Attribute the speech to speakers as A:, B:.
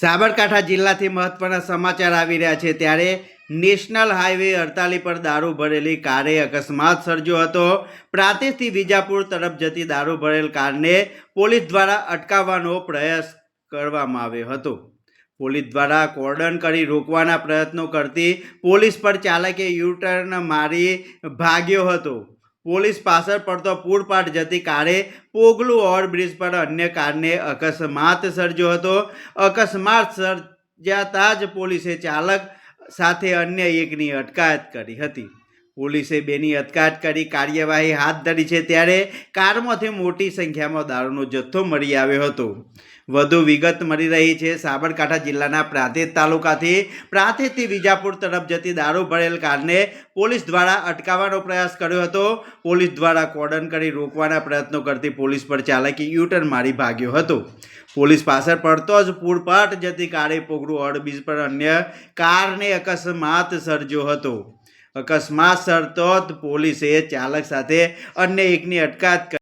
A: સાબરકાંઠા જિલ્લાથી મહત્વના સમાચાર આવી રહ્યા છે. ત્યારે નેશનલ હાઈવે અડતાલી પર દારૂ ભરેલી કારે અકસ્માત સર્જ્યો હતો. પ્રાંતિજથી વિજાપુર તરફ જતી દારૂ ભરેલ કારને પોલીસ દ્વારા અટકાવવાનો પ્રયાસ કરવામાં આવ્યો હતો. પોલીસ દ્વારા કોર્ડન કરી રોકવાના પ્રયત્નો કરતી પોલીસ પર ચાલકે યુટર્ન મારી ભાગ્યો હતો. પોલીસ પાછળ પડતો પૂરપાટ જતી કારે પોગલું ઓવરબ્રિજ પર અન્ય કારને અકસ્માત સર્જ્યો હતો. અકસ્માત સર્જાતા જ પોલીસે ચાલક સાથે અન્ય એકની અટકાયત કરી હતી. પોલીસે બેની અટકાટ કરી કાર્યવાહી હાથ ધરી છે ત્યારે કારમાંથી મોટી સંખ્યામાં દારૂનો જથ્થો મળી આવ્યો હતો. વધુ વિગત મળી રહી છે સાબરકાંઠા જિલ્લાના પ્રાંતિજ તાલુકાથી. પ્રાંતિજથી વિજાપુર તરફ જતી દારૂ ભરેલ કારને પોલીસ દ્વારા અટકાવવાનો પ્રયાસ કર્યો હતો. પોલીસ દ્વારા કોર્ડન કરી રોકવાના પ્રયત્નો કરતી પોલીસ પર ચાલકે યુટર્ન મારી ભાગ્યો હતો. પોલીસ પાછળ પડતો જ પૂરપાટ જતી કારે પોગરું અડબીજ પર અન્ય કારને અકસ્માત સર્જ્યો હતો. અકસ્માત સર્જતો જ પોલીસે ચાલક સાથે અન્ય એકની અટકાયત કરી.